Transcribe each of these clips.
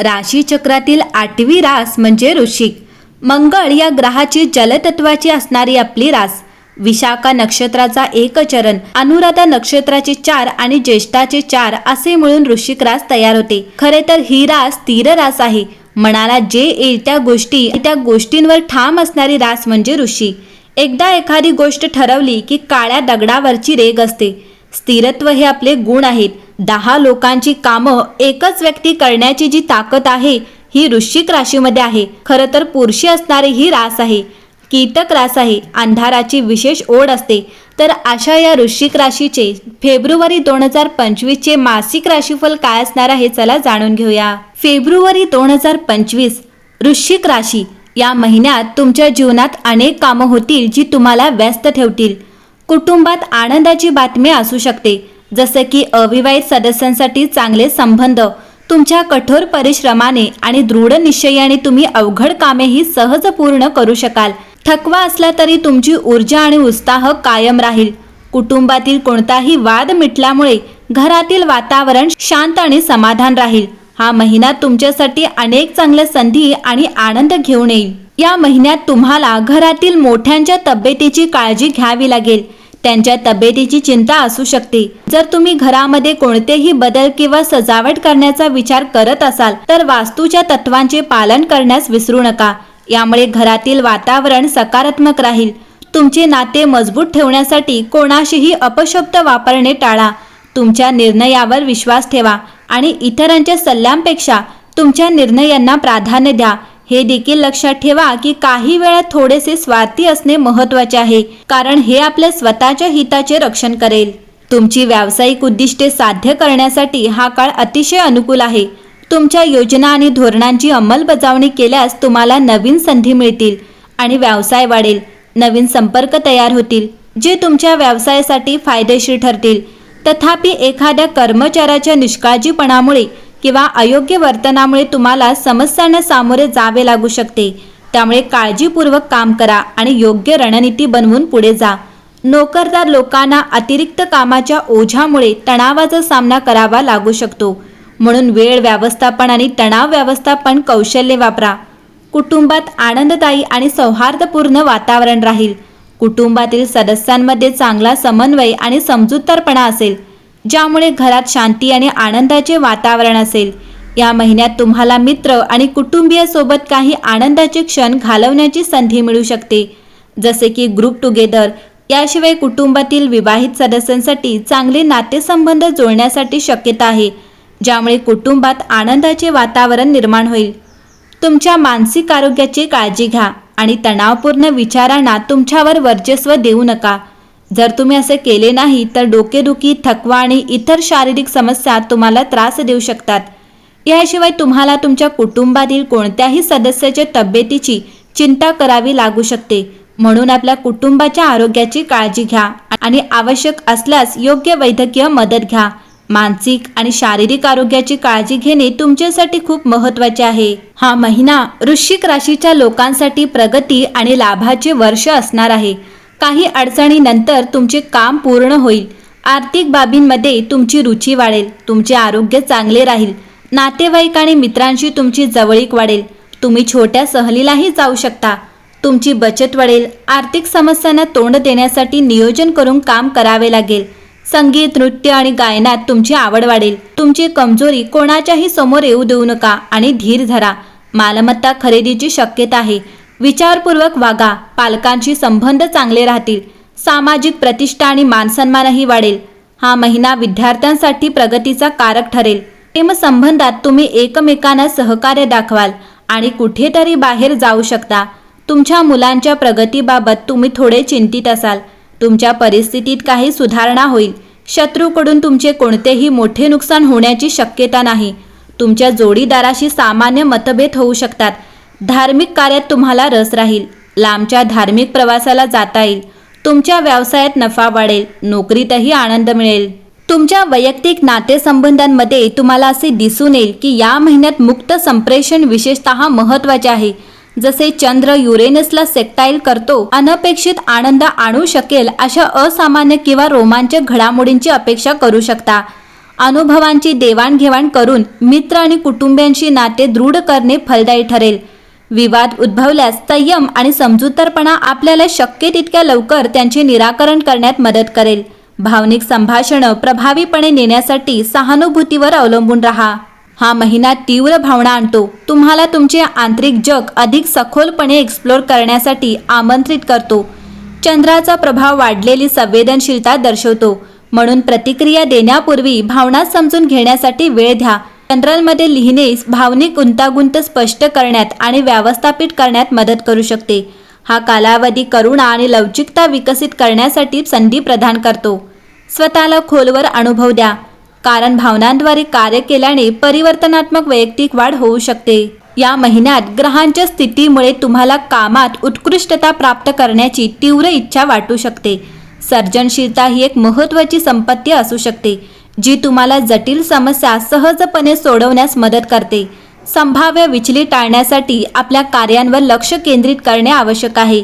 राशीचक्रातील आठवी रास म्हणजे ऋषिक. मंगळ या ग्रहाची जलतत्वाची असणारी आपली रास. विशाखा नक्षत्राचा एक चरण अनुराधा नक्षत्राचे चार आणि ज्येष्ठाचे चार असे मिळून ऋषिक रास तयार होते. खरे तर ही रास स्थिर रास आहे. मनाला जे येईल त्या गोष्टी त्या गोष्टींवर ठाम असणारी रास म्हणजे ऋषी एकदा एखादी गोष्ट ठरवली की काळ्या दगडावरची रेग असते. स्थिरत्व हे आपले गुण आहेत. दहा लोकांची कामं एकच व्यक्ती करण्याची जी ताकद आहे ही वृश्चिक राशीमध्ये आहे. खरं तर पुरुषी असणारी ही रास आहे. कीटक रास आहे. अंधाराची विशेष ओढ असते. तर अशा या वृश्चिक राशीचे फेब्रुवारी दोन हजार पंचवीसचे मासिक राशीफल काय असणार आहे चला जाणून घेऊया. फेब्रुवारी दोन हजार पंचवीस वृश्चिक राशी. या महिन्यात तुमच्या जीवनात अनेक कामं होतील जी तुम्हाला व्यस्त ठेवतील. कुटुंबात आनंदाची बातमी असू शकते. जसं की अविवाहित सदस्यांसाठी चांगले संबंध तुमच्या कठोर परिश्रमाने आणि दृढ निश्चयाने तुम्ही अवघड कामेही सहज पूर्ण करू शकाल. थकवा असला तरी तुमची ऊर्जा आणि उत्साह कायम राहील. कुटुंबातील कोणताही वाद मिटल्यामुळे घरातील वातावरण शांत आणि समाधान राहील. हा महिना तुमच्यासाठी अनेक चांगल्या संधी आणि आनंद घेऊन येईल. या महिन्यात तुम्हाला घरातील मोठ्यांच्या तब्येतीची काळजी घ्यावी लागेल. त्यांच्या तब्येतीची चिंता असू शकते. जर तुम्ही घरामध्ये कोणतेही बदल किंवा सजावट करण्याचा विचार करत असाल तर वास्तूच्या तत्वांचे पालन करण्यास विसरू नका. यामुळे घरातील वातावरण सकारात्मक राहील. तुमचे नाते मजबूत ठेवण्यासाठी कोणाशीही अपशब्द वापरणे टाळा. तुमच्या निर्णयावर विश्वास ठेवा आणि इतरांच्या सल्ल्यांपेक्षा तुमच्या निर्णयांना प्राधान्य द्या. हे देखील लक्षात ठेवा की काही वेळा थोडेसे स्वार्थी असणे महत्त्वाचे आहे कारण हे आपल्या स्वतःच्या हिताचे रक्षण करेल. तुमची व्यावसायिक उद्दिष्टे साध्य करण्यासाठी हा काळ अतिशय अनुकूल आहे. तुमच्या योजना आणि धोरणांची अंमलबजावणी केल्यास तुम्हाला नवीन संधी मिळतील आणि व्यवसाय वाढेल. नवीन संपर्क तयार होतील जे तुमच्या व्यवसायासाठी फायदेशीर ठरतील. तथापि एखाद्या कर्मचाऱ्याच्या निष्काळजीपणामुळे किंवा अयोग्य वर्तनामुळे तुम्हाला समस्यांना सामोरे जावे लागू शकते. त्यामुळे काळजीपूर्वक काम करा आणि योग्य रणनीती बनवून पुढे जा. नोकरदार लोकांना अतिरिक्त कामाच्या ओझ्यामुळे तणावाचा सामना करावा लागू शकतो. म्हणून वेळ व्यवस्थापन आणि तणाव व्यवस्थापन कौशल्य वापरा. कुटुंबात आनंददायी आणि सौहार्दपूर्ण वातावरण राहील. कुटुंबातील सदस्यांमध्ये चांगला समन्वय आणि समजूतदारपणा असेल. ज्यामुळे घरात शांती आणि आनंदाचे वातावरण असेल. या महिन्यात तुम्हाला मित्र आणि कुटुंबियासोबत काही आनंदाचे क्षण घालवण्याची संधी मिळू शकते. जसे की ग्रुप टुगेदर याशिवाय कुटुंबातील विवाहित सदस्यांसाठी चांगले नातेसंबंध जोडण्यासाठी शक्यता आहे ज्यामुळे कुटुंबात आनंदाचे वातावरण निर्माण होईल. तुमच्या मानसिक आरोग्याची काळजी घ्या आणि तणावपूर्ण विचारांना तुमच्यावर वर्चस्व देऊ नका. जर तुम्ही असे केले नाही तर डोकेदुखी थकवा आणि इतर शारीरिक समस्या तुम्हाला त्रास देऊ शकतात. याशिवाय तुम्हाला तुमच्या कुटुंबातील कोणत्याही सदस्याच्या तब्येतीची चिंता करावी लागू शकते. म्हणून आपल्या कुटुंबाच्या आरोग्याची काळजी घ्या आणि आवश्यक असल्यास योग्य वैद्यकीय मदत घ्या. मानसिक आणि शारीरिक आरोग्याची काळजी घेणे तुमच्यासाठी खूप महत्त्वाचे आहे. हा महिना वृश्चिक राशीच्या लोकांसाठी प्रगती आणि लाभाचे वर्ष असणार आहे. काही अडचणीनंतर तुमचे काम पूर्ण होईल. आर्थिक बाबींमध्ये तुमची रुची वाढेल. तुमचे आरोग्य चांगले राहील. नातेवाईक आणि मित्रांशी तुमची जवळीक वाढेल. तुम्ही छोट्या सहलीलाही जाऊ शकता. तुमची बचत वाढेल. आर्थिक समस्यांना तोंड देण्यासाठी नियोजन करून काम करावे लागेल. संगीत नृत्य आणि गायनात तुमची आवड वाढेल. तुमची कमजोरी कोणाच्याही समोर येऊ देऊ नका आणि धीर धरा. मालमत्ता खरेदीची शक्यता आहे. विचारपूर्वक वागा पालकांशी संबंध चांगले राहतील सामाजिक प्रतिष्ठा आणि मानसन्मानही वाढेल. हा महिना विद्यार्थ्यांसाठी प्रगतीचा कारक ठरेल. प्रेमसंबंधात तुम्ही एकमेकांना सहकार्य दाखवाल आणि कुठेतरी बाहेर जाऊ शकता. तुमच्या मुलांच्या प्रगतीबाबत तुम्ही थोडे चिंतित असाल. तुमच्या परिस्थितीत काही सुधारणा होईल. शत्रूकडून तुमचे कोणतेही मोठे नुकसान होण्याची शक्यता नाही. तुमच्या जोडीदाराशी सामान्य मतभेद होऊ शकतात. धार्मिक कार्यात तुम्हाला रस राहील. लांबच्या धार्मिक प्रवासाला जाता येईल. तुमच्या व्यवसायात नफा वाढेल. नोकरीतही आनंद मिळेल. तुमच्या वैयक्तिक नातेसंबंधांमध्ये तुम्हाला असे दिसून येईल की या महिन्यात मुक्त संप्रेषण विशेषतः महत्त्वाचे आहे. जसे चंद्र युरेनसला सेक्टाईल करतो अनपेक्षित आनंद आणू शकेल अशा असामान्य किंवा रोमांचक घडामोडींची अपेक्षा करू शकता. अनुभवांची देवाणघेवाण करून मित्र आणि कुटुंबियांशी नाते दृढ करणे फलदायी ठरेल. विवाद उद्भवल्यास संयम आणि समजूतदारपणा आपल्याला शक्य तितक्या लवकर त्यांचे निराकरण करण्यात मदत करेल. भावनिक संभाषणं प्रभावीपणे नेण्यासाठी सहानुभूतीवर अवलंबून राहा. हा महिना तीव्र भावना आणतो. तुम्हाला तुमचे आंतरिक जग अधिक सखोलपणे एक्सप्लोर करण्यासाठी आमंत्रित करतो. चंद्राचा प्रभाव वाढलेली संवेदनशीलता दर्शवतो. म्हणून प्रतिक्रिया देण्यापूर्वी भावना समजून घेण्यासाठी वेळ द्या. जनरलमध्ये लिहिणे भावनिक गुंतागुंत स्पष्ट करण्यात आणि व्यवस्थापित करण्यात मदत करू शकते. हा कालावधी करुणा आणि लवचिकता विकसित करण्यासाठी संधी प्रदान करतो. स्वतःला खोलवर अनुभव द्या. कारण भावनांद्वारे कार्य केल्याने परिवर्तनात्मक वैयक्तिक वाढ होऊ शकते. या महिन्यात ग्रहांच्या स्थितीमुळे तुम्हाला कामात उत्कृष्टता प्राप्त करण्याची तीव्र इच्छा वाटू शकते. सर्जनशीलता ही एक महत्त्वाची संपत्ती असू शकते. जी तुम्हाला जटिल समस्या सहजपणे सोडवण्यास मदत करते. संभाव्य विचली टाळण्यासाठी आपल्या कार्यांवर लक्ष केंद्रित करणे आवश्यक आहे.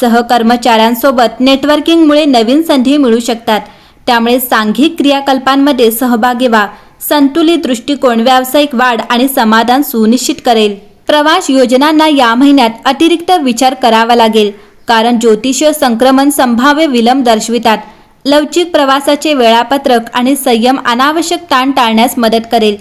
सहकर्मचाऱ्यांसोबत नेटवर्किंगमुळे नवीन संधी मिळू शकतात. त्यामुळे सांघिक क्रियाकल्पांमध्ये सहभागी व्हा. संतुलित दृष्टिकोन व्यावसायिक वाढ आणि समाधान सुनिश्चित करेल. प्रवास योजनांना या महिन्यात अतिरिक्त विचार करावा लागेल कारण ज्योतिषीय संक्रमण संभाव्य विलंब दर्शवितात. लवचिक प्रवासाचे वेळापत्रक आणि संयम अनावश्यक ताण टाळण्यास मदत करेल.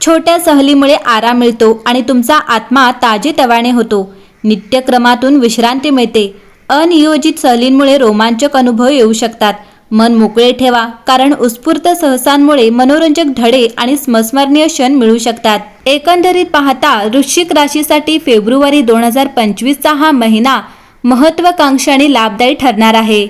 छोट्या सहलीमुळे आराम मिळतो आणि तुमचा आत्मा ताजेतवाने होतो. नित्यक्रमातून विश्रांती मिळते. अनियोजित सहलींमुळे रोमांचक अनुभव येऊ शकतात. मन मोकळे ठेवा कारण उत्स्फूर्त सहसांमुळे मनोरंजक धडे आणि स्मस्मरणीय क्षण मिळू शकतात. एकंदरीत पाहता वृश्चिक राशीसाठी फेब्रुवारी दोन हजार पंचवीसचा हा महिना महत्वाकांक्षी आणि लाभदायी ठरणार आहे.